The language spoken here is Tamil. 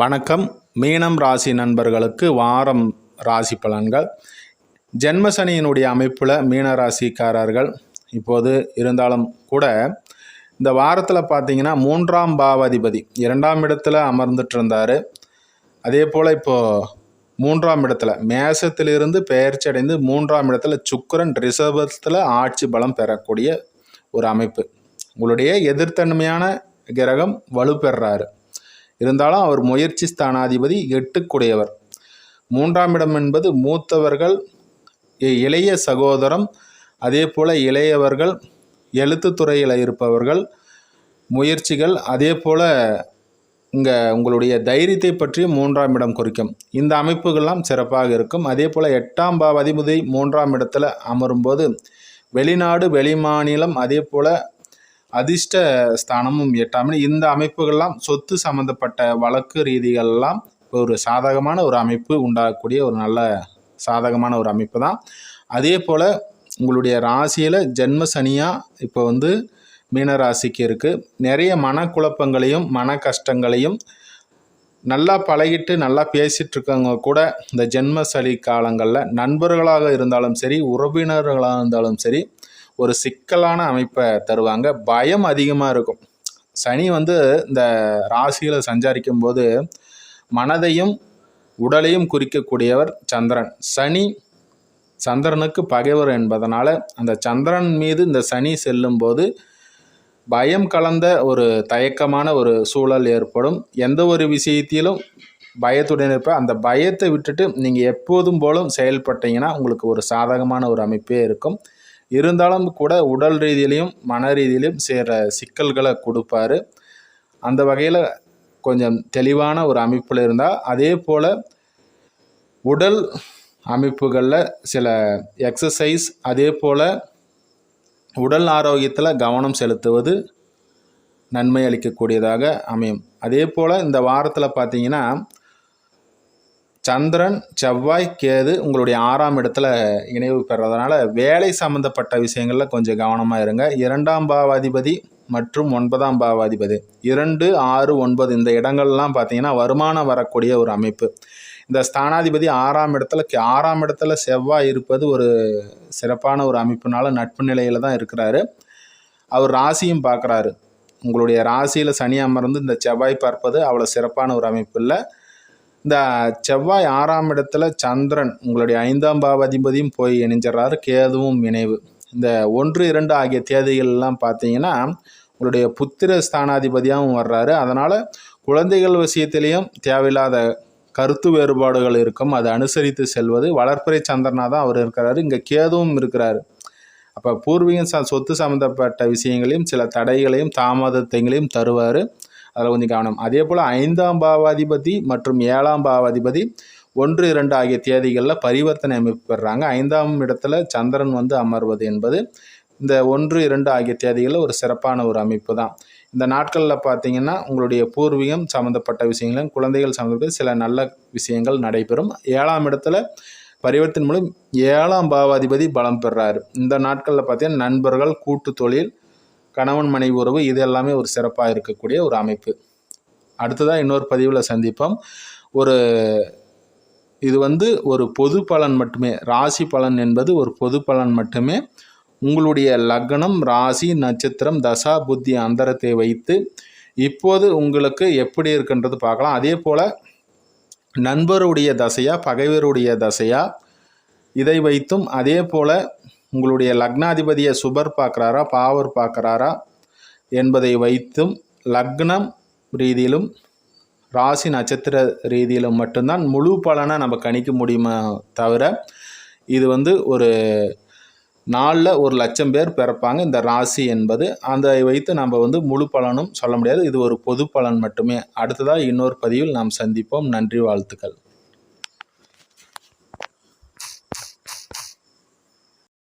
வணக்கம். மீனம் ராசி நண்பர்களுக்கு வாரம் ராசி பலன்கள். ஜென்மசனியினுடைய அமைப்பில் மீன ராசிக்காரர்கள் இப்போது இருந்தாலும் கூட இந்த வாரத்தில் பார்த்தீங்கன்னா மூன்றாம் பாவாதிபதி இரண்டாம் இடத்துல அமர்ந்துட்டு இருந்தார் அதே போல் இப்போது மூன்றாம் இடத்துல மேசத்திலிருந்து பெயர்ச்சி அடைந்து மூன்றாம் இடத்துல சுக்கரன் ரிசர்வத்தில் ஆட்சி பலம் பெறக்கூடிய ஒரு அமைப்பு. உங்களுடைய எதிர்த்தன்மையான கிரகம் வலுப்பெறாரு. இருந்தாலும் அவர் முயற்சி ஸ்தானாதிபதி எட்டுக்குடையவர். மூன்றாம் இடம் என்பது மூத்தவர்கள் இளைய சகோதரம் அதே போல் இளையவர்கள் எழுத்துத்துறையில் இருப்பவர்கள் முயற்சிகள் அதே போல் இங்கே உங்களுடைய தைரியத்தை பற்றி மூன்றாம் இடம் குறிக்கும். இந்த அமைப்புகள்லாம் சிறப்பாக இருக்கும். அதே போல் எட்டாம் பாவ அதிபதி மூன்றாம் இடத்துல அமரும்போது வெளிநாடு வெளிமாநிலம் அதே போல் அதிர்ஷ்ட ஸ்தானமும் எட்டாம் இந்த அமைப்புகள்லாம் சொத்து சம்மந்தப்பட்ட வழக்கு ரீதிகள்லாம் ஒரு சாதகமான ஒரு அமைப்பு உண்டாகக்கூடிய ஒரு நல்ல சாதகமான ஒரு அமைப்பு தான். அதே போல் உங்களுடைய ராசியில் ஜென்ம சனியாக இப்போ வந்து மீன ராசிக்கு இருக்குது நிறைய மனக்குழப்பங்களையும் மன கஷ்டங்களையும் நல்லா பழகிட்டு நல்லா பேசிகிட்ருக்கவங்க இருக்கவங்க கூட இந்த ஜென்ம சளி காலங்களில் நண்பர்களாக இருந்தாலும் சரி உறவினர்களாக இருந்தாலும் சரி ஒரு சிக்கலான அமைப்பை தருவாங்க. பயம் அதிகமாக இருக்கும். சனி வந்து இந்த ராசியில் சஞ்சாரிக்கும் போது மனதையும் உடலையும் குறிக்கக்கூடியவர் சந்திரன். சனி சந்திரனுக்கு பகைவர் என்பதனால அந்த சந்திரன் மீது இந்த சனி செல்லும்போது பயம் கலந்த ஒரு தயக்கமான ஒரு சூழல் ஏற்படும். எந்த ஒரு விஷயத்திலும் பயத்துடன் இருப்ப அந்த பயத்தை விட்டுட்டு நீங்கள் எப்போதும் போலும் செயல்பட்டீங்கன்னா உங்களுக்கு ஒரு சாதகமான ஒரு அமைப்பே இருக்கும். இருந்தாலும் கூட உடல் ரீதியிலையும் மன ரீதியிலையும் சேர சிக்கல்களை கொடுப்பாரு. அந்த வகையில் கொஞ்சம் தெளிவான ஒரு அமைப்பில் இருந்தால் அதே போல் உடல் அமைப்புகளில் சில எக்ஸசைஸ் அதே போல் உடல் ஆரோக்கியத்தில் கவனம் செலுத்துவது நன்மை அளிக்கக்கூடியதாக அமையும். அதே போல் இந்த வாரத்தில் பார்த்தீங்கன்னா சந்திரன் செவ்வாய் கேது உங்களுடைய ஆறாம் இடத்துல இணைவு பெறதுனால வேலை சம்பந்தப்பட்ட விஷயங்களில் கொஞ்சம் கவனமாக இருங்க. இரண்டாம் பாவாதிபதி மற்றும் ஒன்பதாம் பாவாதிபதி. இரண்டு ஆறு ஒன்பது இந்த இடங்கள்லாம் பார்த்தீங்கன்னா வருமானம் வரக்கூடிய ஒரு அமைப்பு. இந்த ஸ்தானாதிபதி ஆறாம் இடத்துல கே- ஆறாம் இடத்துல செவ்வாய் இருப்பது ஒரு சிறப்பான ஒரு அமைப்புனால நட்பு நிலையில் தான் இருக்கிறாரு. அவர் ராசியும் பார்க்குறாரு உங்களுடைய ராசியில் சனி அமர்ந்து இந்த செவ்வாய் பார்ப்பது அவ்வளோ சிறப்பான ஒரு அமைப்பு இல்லை. இந்த செவ்வாய் ஆறாம் இடத்துல சந்திரன் உங்களுடைய ஐந்தாம் பாவாதிபதியும் போய் இணைஞ்சிடறாரு கேதுவும் இணைவு. இந்த ஒன்று இரண்டு ஆகிய தேதிகள்லாம் பார்த்தீங்கன்னா உங்களுடைய புத்திர ஸ்தானாதிபதியாகவும் வர்றாரு. அதனால் குழந்தைகள் விஷயத்திலையும் தேவையில்லாத கருத்து வேறுபாடுகள் இருக்கும். அதை அனுசரித்து செல்வது. வளர்ப்புரை சந்திரனாக தான் அவர் இருக்கிறாரு. இங்கே கேதுவும் இருக்கிறாரு. அப்போ பூர்வீகம் ச சொத்து சம்மந்தப்பட்ட விஷயங்களையும் சில தடைகளையும் தாமதத்தைங்களையும் தருவார். அதில் கொஞ்சம் கவனம். அதே போல் ஐந்தாம் பாவாதிபதி மற்றும் ஏழாம் பாவாதிபதி ஒன்று இரண்டு ஆகிய தேதிகளில் பரிவர்த்தனை அமைப்பு பெறுறாங்க ஐந்தாம் இடத்துல சந்திரன் வந்து அமர்வது என்பது இந்த ஒன்று இரண்டு ஆகிய தேதிகளில் ஒரு சிறப்பான ஒரு அமைப்பு தான். இந்த நாட்களில் பார்த்தீங்கன்னா உங்களுடைய பூர்வீகம் சம்மந்தப்பட்ட விஷயங்களும் குழந்தைகள் சம்மந்தப்பட்ட சில நல்ல விஷயங்கள் நடைபெறும். ஏழாம் இடத்துல பரிவர்த்தனை மூலம் ஏழாம் பாவாதிபதி பலம் பெறாரு. இந்த நாட்களில் பார்த்தீங்கன்னா நண்பர்கள் கூட்டு தொழில் கணவன் மனைவி உறவு இது எல்லாமே ஒரு சிறப்பாக இருக்கக்கூடிய ஒரு அமைப்பு. அடுத்ததாக இன்னொரு பதிவில் சந்திப்போம். ஒரு இது வந்து ஒரு பொது பலன் மட்டுமே ராசி பலன் என்பது ஒரு பொது பலன் மட்டுமே உங்களுடைய லக்னம் ராசி நட்சத்திரம் தசா புத்தி அந்தரத்தை வைத்து இப்போது உங்களுக்கு எப்படி இருக்குன்றது பார்க்கலாம். அதே போல் நண்பருடைய தசையா பகைவருடைய தசையா இதை வைத்தும் அதே போல் உங்களுடைய லக்னாதிபதியை சுபர் பார்க்குறாரா பாவர் பார்க்குறாரா என்பதை வைத்தும் லக்னம் ரீதியிலும் ராசி நட்சத்திர ரீதியிலும் மட்டும்தான் முழு பலனை நம்ம கணிக்க முடியுமே தவிர இது வந்து ஒரு நாளில் ஒரு லட்சம் பேர் பிறப்பாங்க. இந்த ராசி என்பது அதை வைத்து நம்ம வந்து முழு பலனும் சொல்ல முடியாது. இது ஒரு பொது பலன் மட்டுமே. அடுத்ததாக இன்னொரு பதிவில் நாம் சந்திப்போம். நன்றி வாழ்த்துக்கள்.